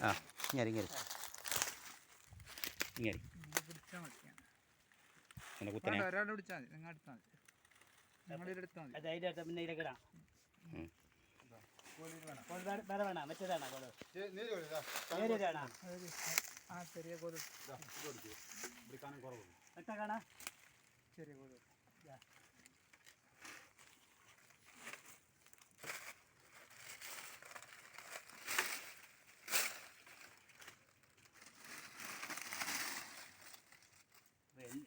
ആ ഇങ്ങനെ ഇങ്ങനെ ഇങ്ങനെ ഇങ്ങനെ കുത്തനെ. ഒരാളെ പിടിച്ചാൽ മതി. നിങ്ങൾ എടുത്താൽ മതി. നിങ്ങളിത് എടുത്താൽ മതി. പിന്നെ ഇരക്കടാ വേറെ- വേണ? മറ്റേതാണോ ആ ചെറിയ കോൽ ചെറിയ കോൽ എന്ത് പിന്നെ നിന്നല്ല അതിന് മുറിയൊന്നും ആ പറ്റില്ലല്ലോ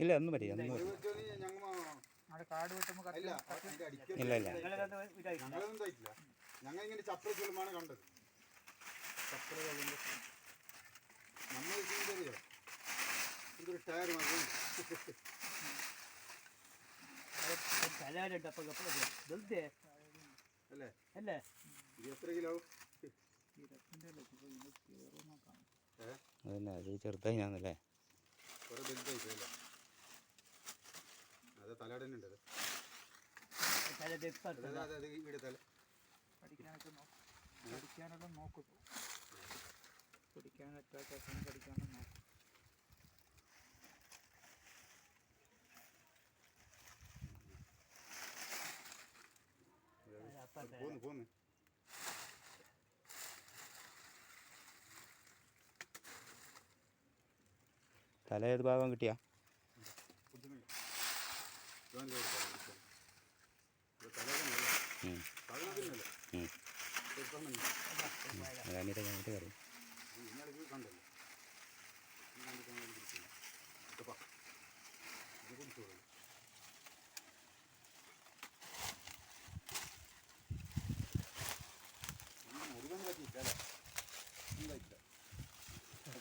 ഇല്ല ഒന്നും പറ്റില്ല ഒന്നും ഇല്ല ഇല്ല ഞങ്ങൾ ഇങ്ങനെ ചത്ര ചുളുമാണ് കണ്ടത്. കളുമ്പോ നമ്മൾ ഇതൊരു ടയർ മതി അല്ലേ? അല്ലേ? ഇത് എത്ര കിലോ തീരത്തിന്റെ അല്ലേ ഇപ്പോൾ ഇത് കയറുമോ നോക്കാം ഏഹ് അതന്നെ അത് ചെറുതായി ഞാനല്ലേ കുറെ വലുതായിട്ടല്ലേ അത് തലയുടെ ഉണ്ട് അത് തല വെപ്പ് അതായത് അത് അത് പഠിക്കാനൊക്കെ നോക്കും അറ്റാക്ക് പഠിക്കാനും നോക്കും. പോന്ന് പോന്ന്. തല ഏത് ഭാഗം കിട്ടിയ? ചപ്പനുള്ള പോയി പിടിച്ചില്ല ഇതപ്പാ. ഇത് കുടിച്ചോളൂ മുരുകൻ പറ്റിയില്ല അല്ലേ ഉണ്ടായിട്ടില്ല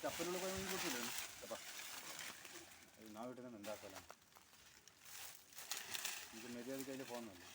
കപ്പലിനുള്ള പോയി കിട്ടില്ല അത് വീട്ടിൽ നിന്ന് ഉണ്ടാക്കലാണ്. ഇത് മര്യാദയ്ക്ക് അതിൽ പോകുന്നല്ലോ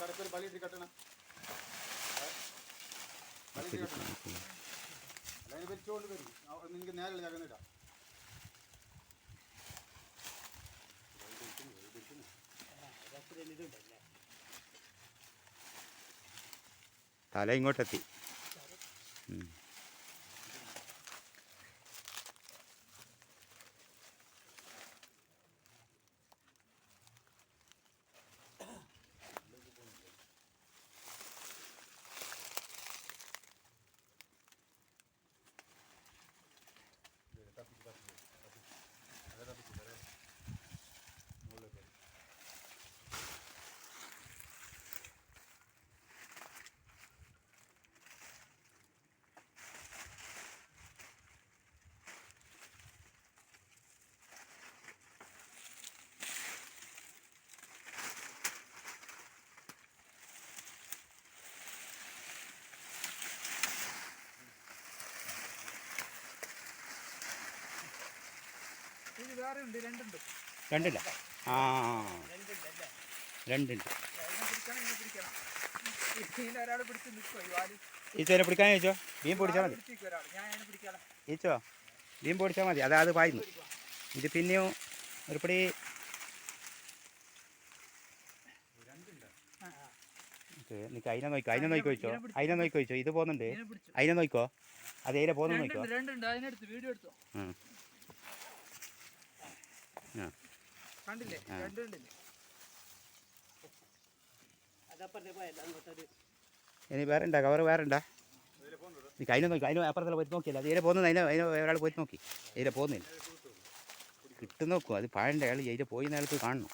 കടക്കൊരു കെട്ടണം. ബലിയിട്ട് കെട്ടണം. അല്ല അതിന് വെച്ചുകൊണ്ട് വരും നിങ്ങൾക്ക് നേരെ ഇതുണ്ടല്ലേ തല ഇങ്ങോട്ടെത്തി. ഇത് വേറെ ഉണ്ട് രണ്ടുണ്ട്. രണ്ടില്ല? ആ. രണ്ടുണ്ട് ഈച്ചോനെ പിടിക്കാൻ ചോദിച്ചോ? മീൻ പിടിച്ചാൽ മതി. ഈച്ചോ മീൻ പിടിച്ചാൽ മതി. അതാ അത് പായുന്നു ഇത് പിന്നെയും ഒരുപടി നിക്ക് നിനക്ക് അതിനെ നോക്കോ അതിനെ നോക്കി ചോദിച്ചോ. അതിനെ നോക്കി ചോദിച്ചോ. ഇത് പോകുന്നുണ്ട്. അതിനെ നോക്കോ അത് അതിനെ പോകുന്നു നോക്കോ രണ്ടുണ്ട് രണ്ടുണ്ട് അതിനെടുത്ത് വീഡിയോ എടുത്തോ ഉം. ആ കണ്ടില്ലേ. രണ്ടുണ്ടില്ലേ ഇനി വേറെ ഉണ്ടാ കവർ വേറെ ഉണ്ടാ? നീ അതിനെ നോക്കി അതിന് അപ്പുറത്തുള്ള പോയി നോക്കിയില്ല അത് ഇതിലെ പോകുന്നത് അതിനെ അതിനെ ഒരാൾ പോയി നോക്കി. ഇതിലെ പോകുന്നില്ല കിട്ടുന്നോക്കും അത് പാഴണ്ട അയാൾ ഇതിലെ പോയി അയാൾക്ക് കാണണം.